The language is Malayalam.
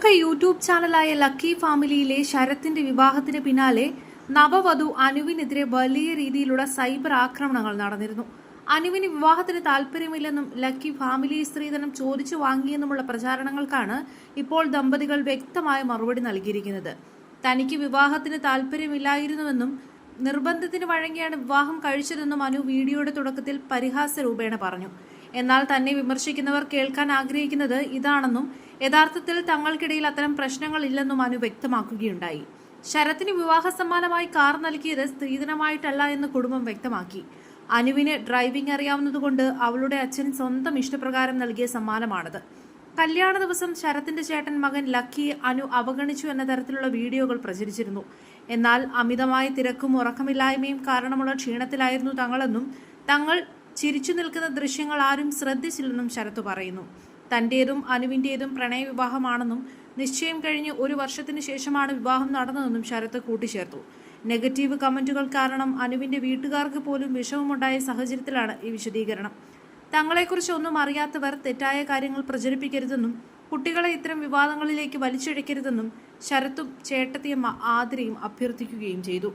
പ്രമുഖ യൂട്യൂബ് ചാനലായ ലക്കി ഫാമിലിയിലെ ശരത്തിന്റെ വിവാഹത്തിന് പിന്നാലെ നവവധു അനുവിനെതിരെ വലിയ രീതിയിലുള്ള സൈബർ ആക്രമണങ്ങൾ നടന്നിരുന്നു. അനുവിന് വിവാഹത്തിന് താല്പര്യമില്ലെന്നും ലക്കി ഫാമിലി സ്ത്രീധനം ചോദിച്ചു വാങ്ങിയെന്നുമുള്ള പ്രചാരണങ്ങൾക്കാണ് ഇപ്പോൾ ദമ്പതികൾ വ്യക്തമായ മറുപടി നൽകിയിരിക്കുന്നത്. തനിക്ക് വിവാഹത്തിന് താല്പര്യമില്ലായിരുന്നുവെന്നും നിർബന്ധത്തിന് വഴങ്ങിയാണ് വിവാഹം കഴിച്ചതെന്നും അനു വീഡിയോയുടെ തുടക്കത്തിൽ പരിഹാസ രൂപേണ പറഞ്ഞു. എന്നാൽ തന്നെ വിമർശിക്കുന്നവർ കേൾക്കാൻ ആഗ്രഹിക്കുന്നത് ഇതാണെന്നും യഥാർത്ഥത്തിൽ തങ്ങൾക്കിടയിൽ അത്തരം പ്രശ്നങ്ങളില്ലെന്നും അനു വ്യക്തമാക്കുകയുണ്ടായി. ശരത്തിന് വിവാഹ സമ്മാനമായി കാർ നൽകിയത് സ്ത്രീധനമായിട്ടല്ല എന്ന് കുടുംബം വ്യക്തമാക്കി. അനുവിന് ഡ്രൈവിംഗ് അറിയാവുന്നതുകൊണ്ട് അവളുടെ അച്ഛൻ സ്വന്തം ഇഷ്ടപ്രകാരം നൽകിയ സമ്മാനമാണത്. കല്യാണ ദിവസം ശരത്തിന്റെ ചേട്ടൻ മകൻ ലക്കിയെ അനു അവഗണിച്ചു എന്ന തരത്തിലുള്ള വീഡിയോകൾ പ്രചരിച്ചിരുന്നു. എന്നാൽ അമിതമായ തിരക്കും ഉറക്കമില്ലായ്മയും കാരണമുള്ള ക്ഷീണത്തിലായിരുന്നു തങ്ങളെന്നും തങ്ങൾ ചിരിച്ചു നിൽക്കുന്ന ദൃശ്യങ്ങൾ ആരും ശ്രദ്ധിച്ചില്ലെന്നും ശരത്ത് പറയുന്നു. തന്റേതും അനുവിന്റേതും പ്രണയവിവാഹമാണെന്നും നിശ്ചയം കഴിഞ്ഞ് ഒരു വർഷത്തിന് ശേഷമാണ് വിവാഹം നടന്നതെന്നും ശരത്ത് കൂട്ടിച്ചേർത്തു. നെഗറ്റീവ് കമന്റുകൾ കാരണം അനുവിന്റെ വീട്ടുകാർക്ക് പോലും വിഷമമുണ്ടായ സാഹചര്യത്തിലാണ് ഈ വിശദീകരണം. തങ്ങളെക്കുറിച്ച് ഒന്നും അറിയാത്തവർ തെറ്റായ കാര്യങ്ങൾ പ്രചരിപ്പിക്കരുതെന്നും കുട്ടികളെ ഇത്തരം വിവാദങ്ങളിലേക്ക് വലിച്ചിഴക്കരുതെന്നും ശരത്തും ചേട്ടത്തിയമ്മ ആതിരയും അഭ്യർത്ഥിക്കുകയും ചെയ്തു.